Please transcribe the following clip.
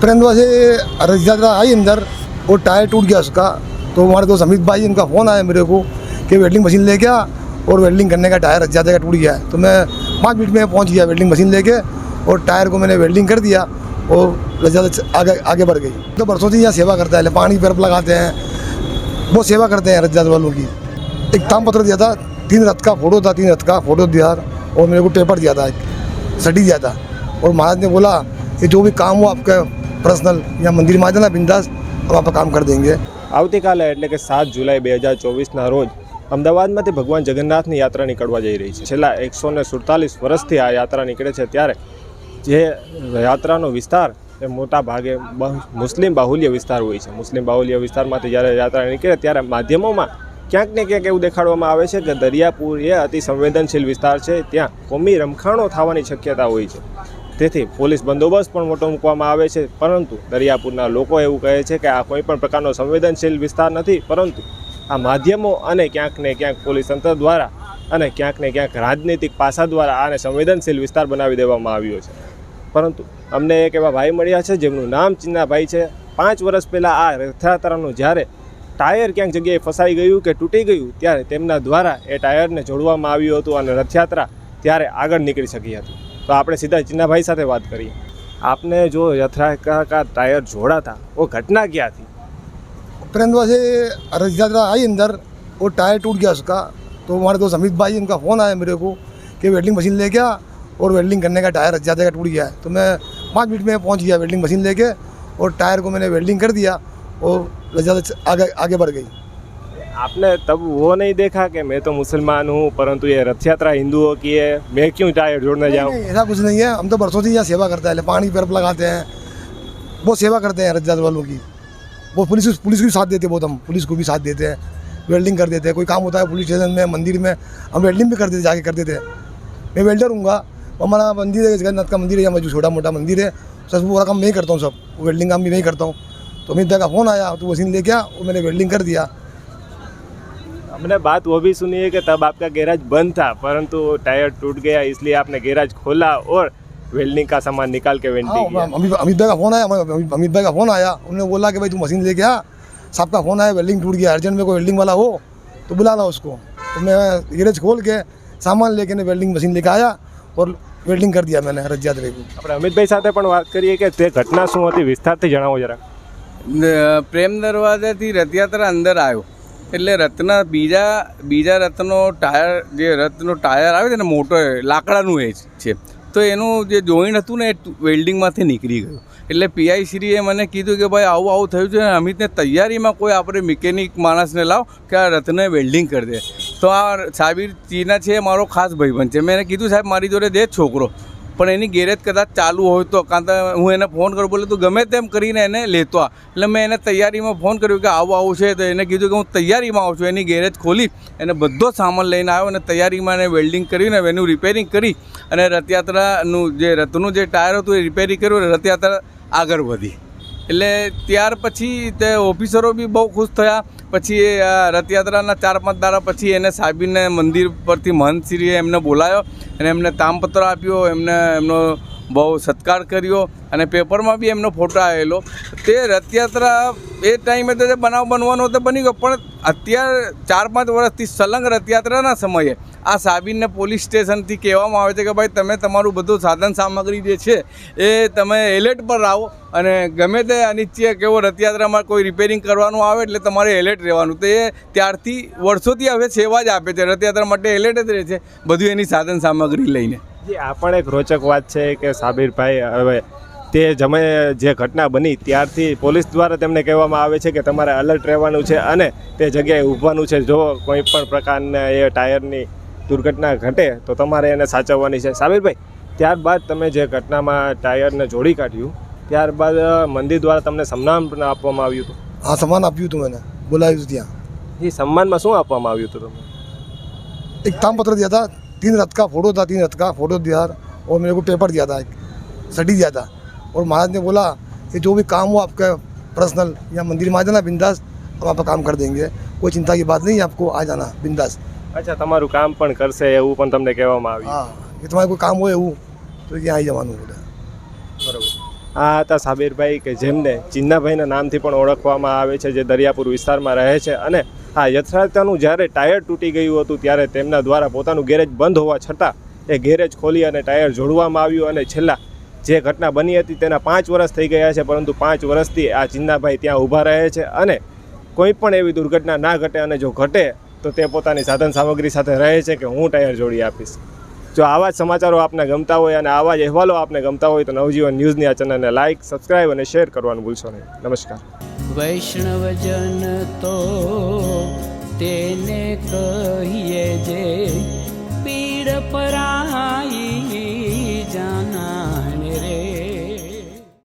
प्रेमवा से यात्रा आई अंदर, वो टायर टूट गया उसका। तो हमारे दोस्त अमित भाई, इनका फ़ोन आया मेरे को कि वेल्डिंग मशीन ले आ और वेल्डिंग करने का टायर यात्रा का टूट गया है। तो मैं पाँच मिनट में पहुँच गया वेल्डिंग मशीन लेके और टायर को मैंने वेल्डिंग कर दिया और रथ आगे आगे बढ़ गई। तो बरसों से यहाँ सेवा करता है पानी बर्फ़ लगाते हैं, बहुत सेवा करते हैं रथ वालों की। एक ताम पत्र दिया था, तीन रथ का फ़ोटो था, तीन रथ का फ़ोटो दिया और मेरे को पेपर दिया था सटी दिया था। और महाराज ने बोला कि जो भी काम हो आपका पर्सनल या मंदिर में आ जाना बिंदास हम आपका काम कर देंगे આવતીકાલે એટલે કે સાત જુલાઈ બે હજાર ચોવીસના રોજ અમદાવાદમાંથી ભગવાન જગન્નાથની યાત્રા નીકળવા જઈ રહી છે છેલ્લા એકસો ને સુડતાલીસ વર્ષથી આ યાત્રા નીકળે છે ત્યારે જે યાત્રાનો વિસ્તાર એ મોટા ભાગે બહુ- મુસ્લિમ બાહુલ્ય વિસ્તાર હોય છે મુસ્લિમ બાહુલ્ય વિસ્તારમાંથી જ્યારે યાત્રા નીકળે ત્યારે માધ્યમોમાં ક્યાંક ને ક્યાંક એવું દેખાડવામાં આવે છે કે દરિયાપુર એ અતિ સંવેદનશીલ વિસ્તાર છે ત્યાં કોમી રમખાણો થવાની શક્યતા હોય છે તેથી પોલીસ બંદોબસ્ત પણ મોટો મૂકવામાં આવે છે. પરંતુ દરિયાપુરના લોકો એવું કહે છે કે આ કોઈ પણ પ્રકારનો સંવેદનશીલ વિસ્તાર નથી. પરંતુ આ માધ્યમો અને ક્યાંક ને ક્યાંક પોલીસ તંત્ર દ્વારા અને ક્યાંક ને ક્યાંક રાજનૈતિક પાસા દ્વારા આને સંવેદનશીલ વિસ્તાર બનાવી દેવામાં આવ્યો છે. પરંતુ અમને એક એવા ભાઈ મળ્યા છે જેમનું નામ ચિન્નાભાઈ છે. પાંચ વર્ષ પહેલાં આ રથયાત્રાનું જ્યારે ટાયર ક્યાંક જગ્યાએ ફસાઈ ગયું કે તૂટી ગયું ત્યારે તેમના દ્વારા એ ટાયરને જોડવામાં આવ્યું હતું અને રથયાત્રા ત્યારે આગળ નીકળી શકી હતી. તો આપણે સીધા ચિન્નાભાઈ સાથે વાત કરીએ આપને જો યાત્રા કા ટાયર જોડાતા वो घटना क्या थी प्रेमवा से रथ यात्रा आई अंदर वो टायर टूट गया उसका तो हमारे दोस्त अमित भाई इनका फ़ोन आया मेरे को कि वेल्डिंग मशीन लेके आ और वेल्डिंग करने का टायर रथ यात्रा का टूट गया है तो मैं पाँच मिनट में पहुंच गया वेल्डिंग मशीन लेके और टायर को मैंने वेल्डिंग कर दिया और रथ यात्रा आगे आगे बढ़ गई आपने तब वो नहीं देखा कि मैं तो मुसलमान हूँ परंतु ये रथ यात्रा हिंदुओं की है मैं क्यों टायर जोड़ने जाऊँ? ऐसा कुछ नहीं है। हम तो बरसों से यहाँ सेवा करते हैं पानी बर्फ़ लगाते हैं बहुत सेवा करते हैं रथ यात्रा वालों की। वो पुलिस पुलिस को भी साथ देते हैं बहुत हम पुलिस को भी साथ देते हैं वेल्डिंग कर देते हैं। कोई काम होता है पुलिस स्टेशन में मंदिर में हम वेल्डिंग भी कर देते जाके कर देते हैं मैं वेल्डर हूँ हमारा मंदिर है जगन्नाथ का मंदिर है यहाँ जो छोटा मोटा मंदिर है। सब वो वाला काम मैं ही करता हूँ सब वेल्डिंग काम भी मैं ही करता हूँ। तो भाई का फ़ोन आया तो मशीन लेके आ वो मैंने वेल्डिंग कर दिया। हमने बात वो भी सुनी है कि तब आपका गैराज बंद था परंतु टायर टूट गया इसलिए आपने गैराज खोला और वेल्डिंग का सामान निकाल के हाँ वेल्डिंग किया अमित अमित भाई का फ़ोन आया अमित अमित भाई का फ़ोन आया उन्होंने बोला कि भाई तू मशीन लेके आ साहब का फ़ोन आया वेल्डिंग टूट गया अर्जेंट में कोई वेल्डिंग वाला हो तो बुला ला उसको तो मैं गैरेज खोल के सामान लेके ने वेल्डिंग मशीन लेके आया और वेल्डिंग कर दिया मैंने रथ यात्रा को આપણે અમિતભાઈ સાથે પણ વાત કરીએ કે તે ઘટના શું હતી વિસ્તારથી જણાવો જરા ન- પ્રેમ દરવાજાથી રથયાત્રા અંદર આવ્યો એટલે રત્ન બીજા બીજા રથનો ટાયર, જે રથનો ટાયર આવે છે ને મોટો લાકડાનું એ છે. તો એનું જે જોઈન્ટ હતું ને એ વેલ્ડિંગમાંથી નીકળી ગયું. એટલે પીઆઈ શ્રીએ મને કીધું કે ભાઈ આવું આવું થયું છે અને અમિતને તૈયારીમાં કોઈ આપણે મિકેનિક માણસને લાવ કે આ રથને વેલ્ડિંગ કરી દે. તો આ સાબિર ચીના છે મારો ખાસ ભાઈબંધ છે. મેં કીધું, સાહેબ, મારી જોડે દે છોકરો. પણ એની ગેરેજ કદાચ ચાલુ હોય તો, કાં તો હું એને ફોન કરું, બોલે તું ગમે તેમ કરીને એને લેતો એટલે મેં એને તૈયારીમાં ફોન કર્યો કે આવું આવું છે, તો એને કીધું કે હું તૈયારીમાં આવું છું, એની ગેરેજ ખોલી, એને બધો સામાન લઈને આવ્યો અને તૈયારીમાં એને વેલ્ડિંગ કરીને એનું રિપેરિંગ કરી અને રથયાત્રાનું જે રથનું જે ટાયર હતું એ રિપેરિંગ કર્યું રથયાત્રા આગળ વધી. એટલે ત્યાર પછી તે ઓફિસરો બી બહુ ખુશ થયા. પછી એ રથયાત્રાના ચાર પાંચ દાડા પછી એને સાહેબીને મંદિર પરથી મહંતશ્રીએ એમને બોલાયો અને એમને તામપત્ર આપ્યો, એમને એમનો બહુ સત્કાર કર્યો અને પેપરમાં બી એમનો ફોટો આવેલો. તે રથયાત્રા એ ટાઈમે તો બનાવ બનવાનો તો બની ગયો, પણ અત્યારે ચાર પાંચ વર્ષથી સલંગ રથયાત્રાના સમયે આ સાબિનને પોલીસ સ્ટેશનથી કહેવામાં આવે છે કે ભાઈ, તમે તમારું બધું સાધન સામગ્રી જે છે, એ તમે એલર્ટ પર આવો અને ગમે તે અનિચ્છીય કેવો રથયાત્રામાં કોઈ રિપેરિંગ કરવાનું આવે એટલે તમારે એલર્ટ રહેવાનું. તો એ ત્યારથી વર્ષોથી હવે સેવા જ આપે છે. રથયાત્રા માટે એલર્ટ જ રહે છે બધું એની સાધન સામગ્રી લઈને. જે, આ પણ એક રોચક વાત છે કે સાબિરભાઈ, હવે તે જમે જે ઘટના બની ત્યારથી પોલીસ દ્વારા તેમને કહેવામાં આવે છે કે તમારે અલર્ટ રહેવાનું છે અને તે જગ્યાએ ઊભવાનું છે. જો કોઈ પણ પ્રકારના એ ટાયરની દુર્ઘટના ઘટે તો તમારે એને સાચવવાની છે. સાબિરભાઈ ત્યારબાદ તમે જે ઘટનામાં ટાયરને જોડી કાઢ્યું ત્યારબાદ મંદિર દ્વારા તમને સન્માન પણ આપવામાં આવ્યું હતું. હા સન્માન આપ્યું હતું મને. બોલાવ્યું ત્યાં. એ સન્માનમાં શું આપવામાં આવ્યું હતું તમને? એક તામપત્ર દિયા હતા. તીન રથ ફોટો હતા તીન રતકા ફોટો દિયા ઓર મેં को पेपर दिया था एक स्टडी दिया था और महाराज ने बोला कि जो भी काम हो आपका पर्सनल या मंदिर में आ जाना बिंदास हम आपका काम कर देंगे कोई चिंता की बात नहीं है અચ્છા તમારું કામ પણ કરશે એવું પણ તમને કહેવામાં આવ્યું. હા એ તમારે કોઈ કામ હોય એવું તો ત્યાં આવી જવાનું પડે બરોબર. આ હતા સાબીરભાઈ કે જેમને ચિન્નાભાઈના નામથી પણ ઓળખવામાં આવે છે જે દરિયાપુર વિસ્તારમાં રહે છે. અને આ યથાર્થનું જ્યારે ટાયર તૂટી ગયું હતું ત્યારે તેમના દ્વારા પોતાનું ગેરેજ બંધ હોવા છતાં એ ગેરેજ ખોલી અને ટાયર જોડવામાં આવ્યું અને છેલ્લા જે ઘટના બની હતી તેના પાંચ વર્ષ થઈ ગયા છે પરંતુ પાંચ વર્ષથી આ ચિન્નાભાઈ ત્યાં ઊભા રહે છે. અને કોઈ પણ એવી દુર્ઘટના ના ઘટે અને જો ઘટે તો તે પોતાની સાધન સામગ્રી સાથે રહે છે કે હું ટાયર જોડી આપીશ. જો આવા જ સમાચારો આપને ગમતા હોય અને આવા જ અહેવાલો આપને ગમતા હોય તો નવજીવન ન્યૂઝની આ ચેનલને લાઇક સબસ્ક્રાઇબ અને શેર કરવાનું ભૂલશો નહીં. નમસ્કાર. વૈષ્ણવજન તો તેને કહીએ જે